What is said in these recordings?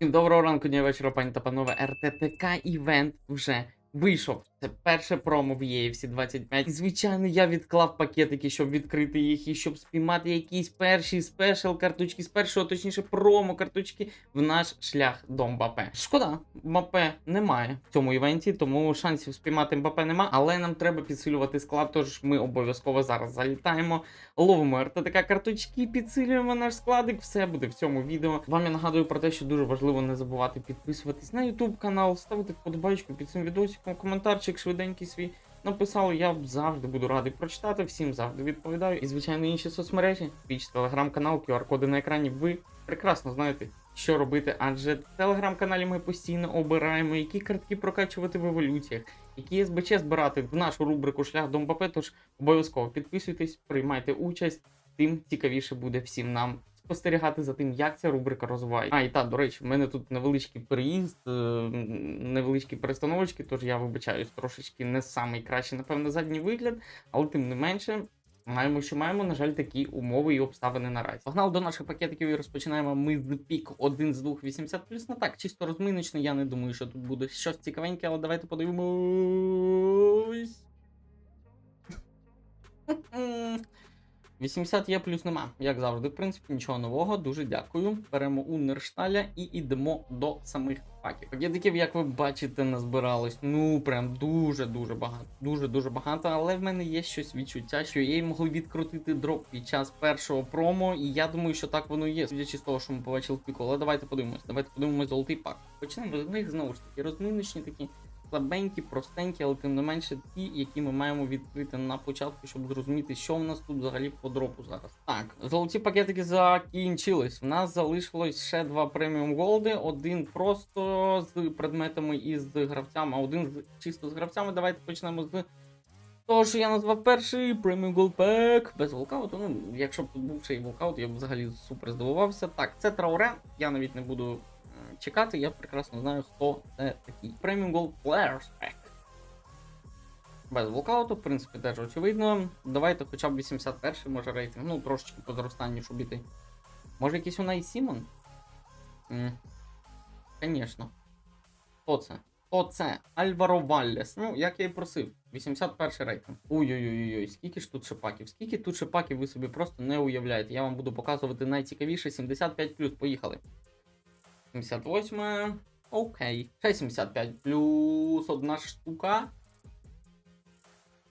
Всім доброго ранку, дня вечора, пані та панове. РТТК івент вже вийшов. Це перше промо в EFC 25. І звичайно, я відклав пакетики, щоб відкрити їх і щоб спіймати якісь перші спешл карточки з першого, точніше, промо карточки в наш шлях до Мбапе. Шкода, Мбапе немає в цьому івенті, тому шансів спіймати Мбапе нема, але нам треба підсилювати склад, тож ми обов'язково зараз залітаємо ловимо РТТК карточки, підсилюємо наш складик. Все буде в цьому відео. Вам я нагадую про те, що дуже важливо не забувати підписуватись на YouTube канал, ставити вподобайку під цим відосиком, коментарчик швиденький свій. Написали, я завжди буду радий прочитати, всім завжди відповідаю. І, звичайно, інші соцмережі, піч, телеграм-канал, QR-коди на екрані. Ви прекрасно знаєте, що робити, адже в телеграм-каналі ми постійно обираємо, які картки прокачувати в еволюціях, які СБЧ збирати в нашу рубрику Шлях до Мбапе, тож Обов'язково підписуйтесь, приймайте участь, тим цікавіше буде всім нам спостерігати за тим, як ця рубрика розвиває. А, і так, до речі, в мене тут невеличкий переїзд, е, невеличкі перестановочки, тож я вибачаюсь, трошечки не самий кращий, напевно, задній вигляд, але тим не менше. Маємо, що маємо, на жаль, такі умови і обставини наразі. Погнали до наших пакетиків і розпочинаємо ми з пік 1 з 280 плюс. Ну так, чисто розминочно, я не думаю, що тут буде щось цікавеньке, але давайте подивимось. 80 є плюс нема, як завжди. В принципі, нічого нового. Дуже дякую. Беремо Унершталя і йдемо до самих паків. Пакетиків, як ви бачите, назбиралось. Ну прям дуже-дуже багато. Дуже-дуже багато. Але в мене є щось відчуття, що її могли відкрутити дроп під час першого промо. І я думаю, що так воно і є. Судячи з того, що ми побачили піку. Але давайте подивимось. Давайте подивимось золотий пак. Почнемо з них знову ж таки. Розминочні такі слабенькі, простенькі, але тим не менше ті, які ми маємо відкрити на початку, щоб зрозуміти, що в нас тут взагалі по дропу зараз. Так, золоті пакетики закінчились. В нас залишилось ще два преміум голди, один просто з предметами і з гравцями, а один з чисто з гравцями. Давайте почнемо з. Того, що я назвав перший Premium Gold Pack без волкауту. Ну, якщо б тут був ще й волкаут, я б взагалі супер здивувався. Так, це Трауре, я навіть не буду чекати, я прекрасно знаю, хто це такий. Premium Gold Players Pack. Без волкауту, в принципі, теж очевидно. Давайте хоча б 81 може рейтинг. Ну, трошечки по зростанню, щоб іти. Може якийсь Унай Сімон? Звісно. Хто це? Хто це? Альваро Валлес. Ну, як я і просив. 81 рейтинг. Ой-ой-ой, скільки ж тут шипаків? Скільки тут шипаків ви собі просто не уявляєте. Я вам буду показувати найцікавіше 75 Поїхали. 78. Окей. Ще 75 плюс одна штука.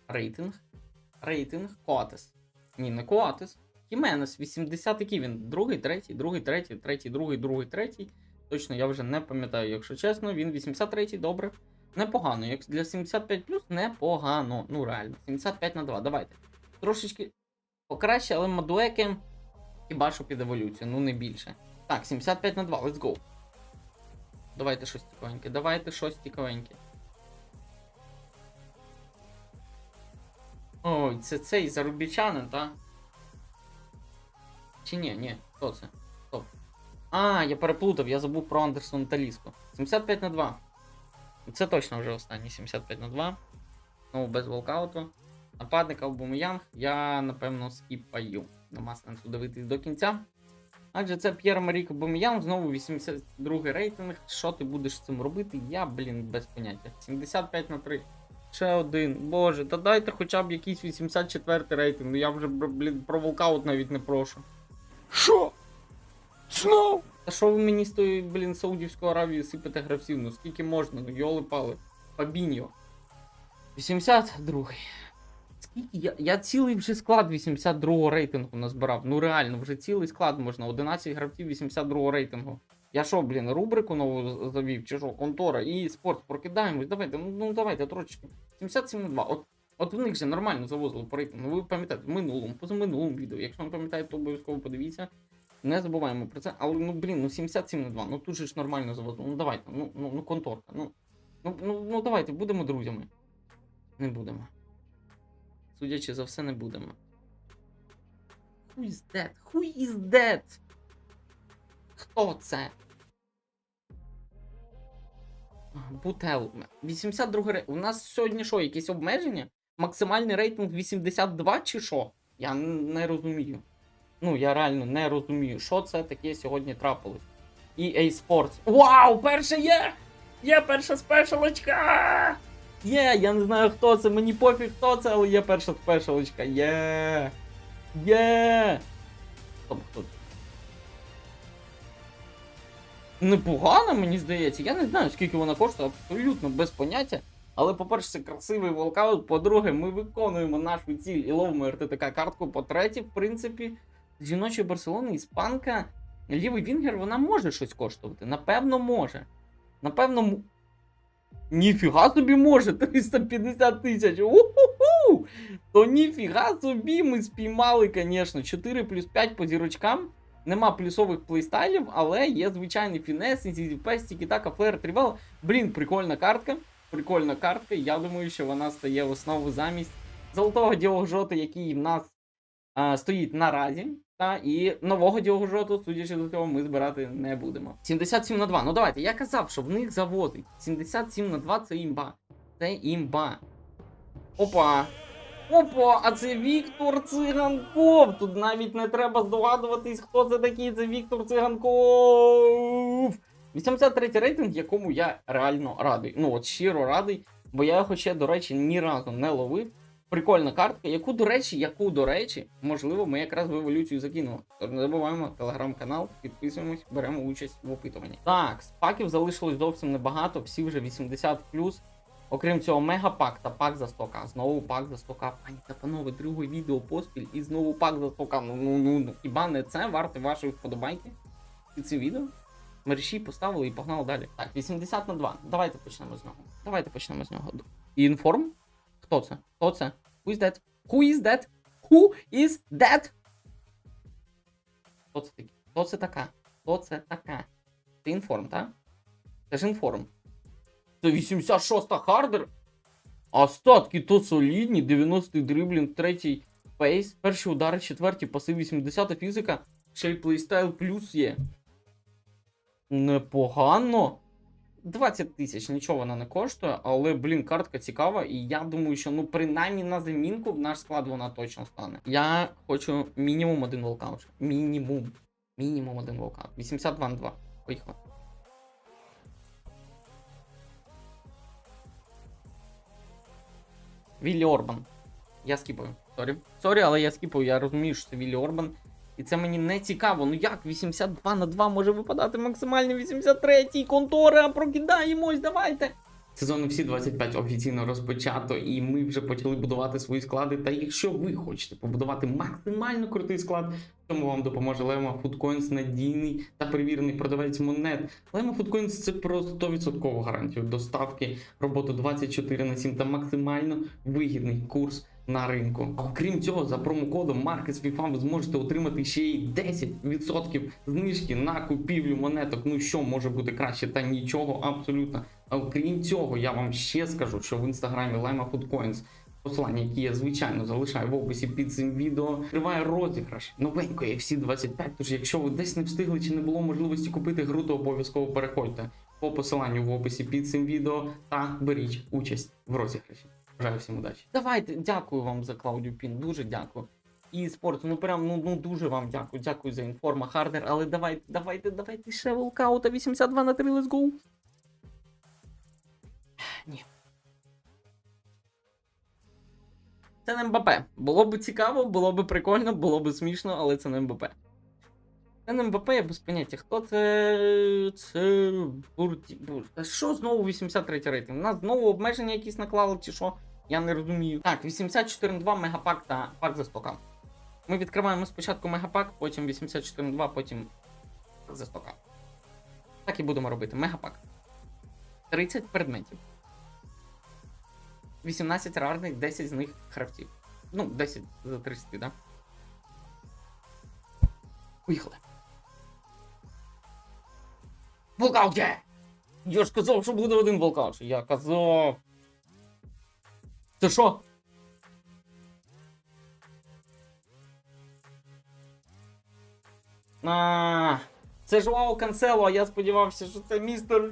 Рейтинг. Рейтинг. Коатес. Ні, не Коатес. Хіменес. 80 який він. Другий, третій, другий, третій, третій, другий, другий, третій. Точно я вже не пам'ятаю, якщо чесно. Він 83-й, добре. Непогано. Як для 75 непогано. Ну реально. 75 на 2. Давайте. Трошечки покраще, але мадуеки хіба що під еволюцію, ну не більше. Так, 75 на 2, let's go. Давайте щось цікавеньке. Давайте щось цікавеньке. Ой, це цей зарубічанин, та? Чи ні, ні, хто це? Стоп. А, я переплутав, я забув про Андерсон Таліско. 75 на 2. Це точно вже останній 75 на 2. Знову без волкауту. Нападника Аубамеянг я, напевно, скіпаю. Нема сенсу дивитись до кінця. Адже це П'єр Марік Бом'ян, знову 82 рейтинг. Що ти будеш з цим робити? Я, блін, без поняття. 75 на 3. Ще один. Боже, та дайте хоча б якийсь 84 рейтинг. Ну я вже, блін, про волкаут навіть не прошу. Що? Знов? Та що ви мені з тої, блін, Саудівської Аравії сипете гравців? Ну скільки можна? Ну йоли пали. Фабіньо. 82. Я, я цілий вже склад 82-го рейтингу назбирав. Ну реально, вже цілий склад можна. 11 гравців 82-го рейтингу. Я що, блін, рубрику нову завів, чи що, контора і спорт прокидаємось. Давайте, ну, ну давайте трошечки. 77-2. От, от в них же нормально завозили по рейтингу. Ви пам'ятаєте, в минулому, позаминулому відео. Якщо не пам'ятаєте, то обов'язково подивіться. Не забуваємо про це. Але ну блін, ну 77-2, Ну тут же ж нормально завозили. Ну давайте, ну, ну, ну конторка. Ну, ну, ну, ну давайте, будемо друзями. Не будемо. Судячи за все, не будемо. Who is that? Who is that? Хто це? Бутел. 82 рейтинг. У нас сьогодні що, якісь обмеження? Максимальний рейтинг 82 чи що? Я не розумію. Ну, я реально не розумію, що це таке сьогодні трапилось. EA Sports. Вау! Перше є! Є перша спешалочка! Є, я не знаю хто це, мені пофіг хто це, але є перша спешалочка. Є! Є! Стоп, хто це? Непогано, мені здається. Я не знаю, скільки вона коштує, абсолютно без поняття. Але, по-перше, це красивий волкаут. По-друге, ми виконуємо нашу ціль і ловимо РТТК картку. По-третє, в принципі, з жіночої Барселони іспанка, лівий Вінгер, вона може щось коштувати. Напевно, може. Напевно. Ніфіга собі може, 350 тисяч. Уху! То ніфіга собі ми спіймали, звісно. 4 плюс 5 по зірочкам. Нема плюсових плейстайлів, але є звичайний фінес, інсізіпес, тікі-така, флер, трівел. Блін, прикольна картка. Прикольна картка. Я думаю, що вона стає в основу замість золотого діогжоту, який в нас а, стоїть наразі. Та, і нового діогжоту, судячи до цього, ми збирати не будемо. 77 на 2. Ну давайте, я казав, що в них заводить. 77 на 2 це імба. Це імба. Опа. Опа, а це Віктор Циганков. Тут навіть не треба здогадуватись, хто це такий. Це Віктор Циганков. 83 рейтинг, якому я реально радий. Ну от щиро радий, бо я його ще, до речі, ні разу не ловив. Прикольна картка, яку, до речі, яку, до речі, можливо, ми якраз в еволюцію закинемо. Тож не забуваємо телеграм-канал, підписуємось, беремо участь в опитуванні. Так, спаків залишилось зовсім небагато, всі вже 80 Окрім цього, мегапак та пак за 100к. Знову пак за 100к. Пані та панове, друге відео поспіль і знову пак за 100к. Ну, ну, ну, ну. Хіба не це варте вашої вподобайки? Під це відео? Мерші поставили і погнали далі. Так, 80 на 2. Давайте почнемо з нього. Давайте почнемо з нього. Інформ? Хто це? Хто це? Who is that? Who is that? Who is that? Хто це такий? Хто це така? Хто це така? Це інформ, так? Це ж інформ. Це 86-та хардер. А статки то солідні, 90-й дриблінг, третій пейс, перші удари, четверті паси, 80-та фізика, ще й плейстайл плюс є. Непогано. 20 тисяч, нічого вона не коштує, але, блін, картка цікава, і я думаю, що ну принаймні на замінку в наш склад вона точно стане. Я хочу мінімум один волкаут. Мінімум. Мінімум один волкаут. 82 на 2. Поїхали. Віллі Орбан. Я скіпаю. Сорі. Сорі, але я скіпаю, я розумію, що це Віллі Орбан. І це мені не цікаво. Ну як 82 на 2 може випадати максимально 83-й контора. Прокидаємось, давайте. Сезон всі 25 офіційно розпочато, і ми вже почали будувати свої склади. Та якщо ви хочете побудувати максимально крутий склад, тому вам допоможе Lema Foodcoins надійний та перевірений продавець монет. Lema Foodcoins це про 100% гарантію доставки, роботу 24 на 7 та максимально вигідний курс на ринку. А окрім цього, за промокодом MarketsFIFA ви зможете отримати ще й 10% знижки на купівлю монеток. Ну що може бути краще, та нічого абсолютно. Окрім цього, я вам ще скажу, що в інстаграмі Lima Foodcoins, посилання, які я звичайно залишаю в описі під цим відео, триває розіграш новенької FC 25. Тож, якщо ви десь не встигли чи не було можливості купити гру, то обов'язково переходьте по посиланню в описі під цим відео та беріть участь в розіграші. Бажаю всім удачі. Давайте, дякую вам за Клаудію Пін, дуже дякую. І спорт, ну прям ну, ну дуже вам дякую. Дякую за інформа Хардер. Але давайте, давайте, давайте ще волкаута 82 на 3, let's go. Ні. Це не МБП. Було б цікаво, було б прикольно, було б смішно, але це не МБП. Не я без поняття. Хто це. Це. Що знову 83 рейтинг? У нас знову обмеження якісь наклали, чи що? Я не розумію. Так, 84.2 мегапак та пак за 100к. Ми відкриваємо спочатку мегапак, потім 84.2, потім за 100к. Так і будемо робити. Мегапак. 30 предметів. 18 рарних, 10 з них крафтів. Ну, 10 за 30, да? Поїхали. Волкаут є! Я ж казав, що буде один волкаут. Я казав. Це що? А, це Жуао Канцело, а я сподівався, що це містер.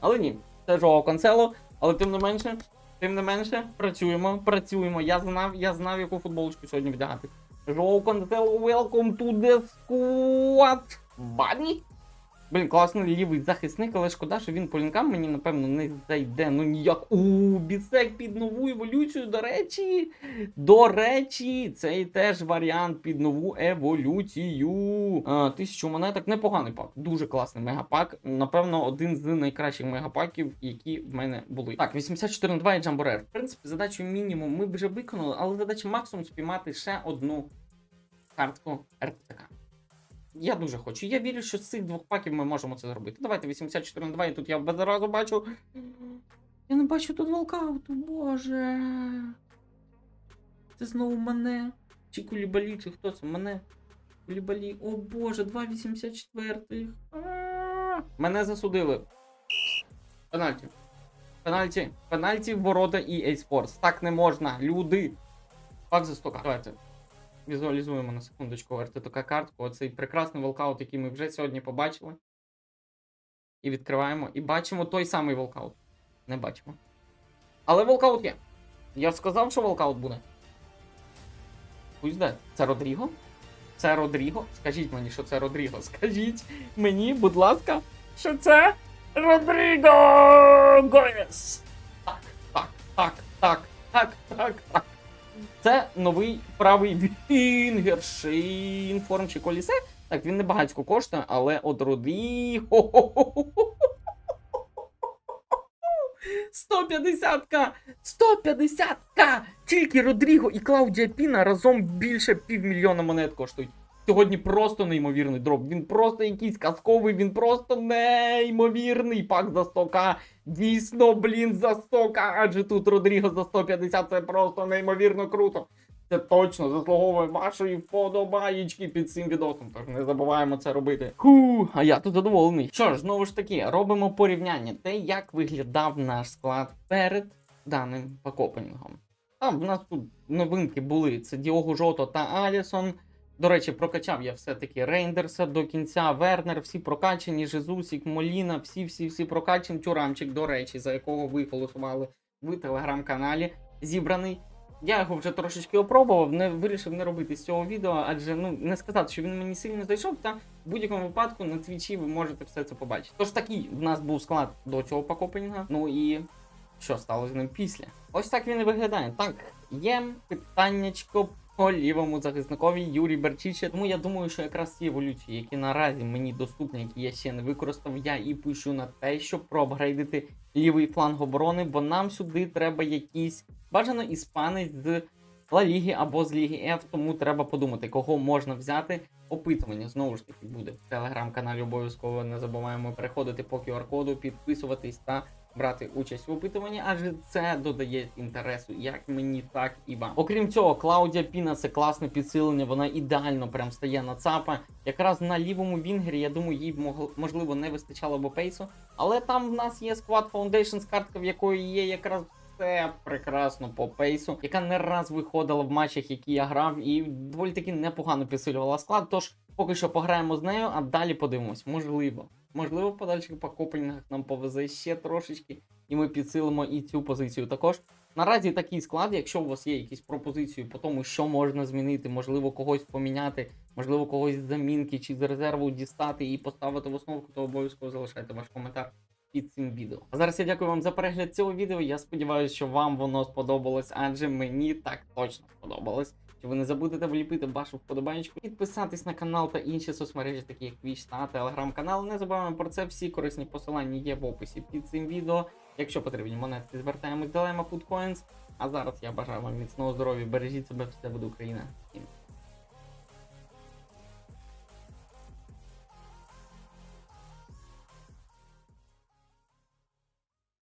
Але ні, це Жуао Канцело, але тим не менше, тим не менше, працюємо, працюємо. Я знав, я знав, яку футболочку сьогодні вдягати. Жуао Канцело, welcome to the squad, buddy. Блін, класний лівий захисник, але шкода, що він по лінкам мені, напевно, не зайде. Ну ніяк. У, бісек під нову еволюцію, до речі. До речі, цей теж варіант під нову еволюцію. А, тисячу монеток, непоганий пак. Дуже класний мегапак. Напевно, один з найкращих мегапаків, які в мене були. Так, 84 на 2 і Джамборер. В принципі, задачу мінімум ми вже виконали, але задача максимум спіймати ще одну картку РТК. Я дуже хочу. Я вірю, що з цих двох паків ми можемо це зробити. Давайте 84 на 2, і тут я без разу бачу. Я не бачу тут волкауту, боже. Це знову мене. Чи кулібалі, чи хто це? Мене. Кулібалі. О боже, 2,84. А, Мене засудили. Пенальті. Пенальті. Пенальті ворота EA Sports. Так не можна. Люди. Пак за 100. Давайте. Візуалізуємо на секундочку РТТК картку. Оцей прекрасний волкаут, який ми вже сьогодні побачили. І відкриваємо. І бачимо той самий волкаут. Не бачимо. Але волкаут є. Я сказав, що волкаут буде. Пусть де. Це Родріго? Це Родріго? Скажіть мені, що це Родріго. Скажіть мені, будь ласка, що це Родріго Гомес. Так, так, так, так, так, так, так. Це новий правий вінгер, Шейнформ чи колісе. Так, він не багатько коштує, але от Родріго. 150к! 150к! Тільки Родріго і Клаудія Піна разом більше півмільйона монет коштують. Сьогодні просто неймовірний дроп. Він просто якийсь казковий, він просто неймовірний. Пак за 100к. Дійсно, блін, за 100к. Адже тут Родріго за 150 це просто неймовірно круто. Це точно заслуговує вашої вподобаєчки під цим відосом. Тож не забуваємо це робити. Ху, а я тут задоволений. Що ж, знову ж таки, робимо порівняння. Те, як виглядав наш склад перед даним покопенінгом. Там в нас тут новинки були: це Діого Жото та Алісон. До речі, прокачав я все-таки Рейндерса до кінця. Вернер, всі прокачані, Жезусік, Моліна, всі, всі, всі прокачані. Тюрамчик, до речі, за якого ви голосували в телеграм-каналі, зібраний. Я його вже трошечки опробував, не вирішив не робити з цього відео, адже ну не сказати, що він мені сильно зайшов, та в будь-якому випадку на твічі ви можете все це побачити. Тож такий в нас був склад до цього покопінга. Ну і що стало з ним після? Ось так він і виглядає. Так, є питаннячко по лівому захисникові Юрій Берчиче. Тому я думаю, що якраз ці еволюції, які наразі мені доступні, які я ще не використав, я і пишу на те, щоб проапгрейдити лівий фланг оборони, бо нам сюди треба якийсь бажано іспанець з Ла Ліги або з Ліги F, тому треба подумати, кого можна взяти. Опитування знову ж таки буде в телеграм-каналі. Обов'язково не забуваємо переходити по QR-коду, підписуватись та брати участь в опитуванні, адже це додає інтересу як мені, так і вам. Окрім цього, Клаудія Піна це класне підсилення. Вона ідеально прям стає на ЦАПа. Якраз на лівому вінгері, я думаю, їй можливо не вистачало б пейсу. Але там в нас є Squad Foundations, картка, в якої є якраз все прекрасно по пейсу, яка не раз виходила в матчах, які я грав, і доволі таки непогано підсилювала склад. Тож поки що пограємо з нею, а далі подивимось. Можливо. Можливо, в подальших покупленнях нам повезе ще трошечки, і ми підсилимо і цю позицію також. Наразі такий склад, якщо у вас є якісь пропозиції по тому, що можна змінити, можливо, когось поміняти, можливо, когось з замінки чи з резерву дістати і поставити в основку, то обов'язково залишайте ваш коментар під цим відео. А зараз я дякую вам за перегляд цього відео. Я сподіваюся, що вам воно сподобалось, адже мені так точно сподобалось. Що ви не забудете вліпити вашу вподобайку, підписатись на канал та інші соцмережі, такі як Twitch та телеграм-канал. Не забуваємо про це. Всі корисні посилання є в описі під цим відео. Якщо потрібні монетки, звертаємось до Lema Food Coins. А зараз я бажаю вам міцного здоров'я, бережіть себе, все буде Україна. Всім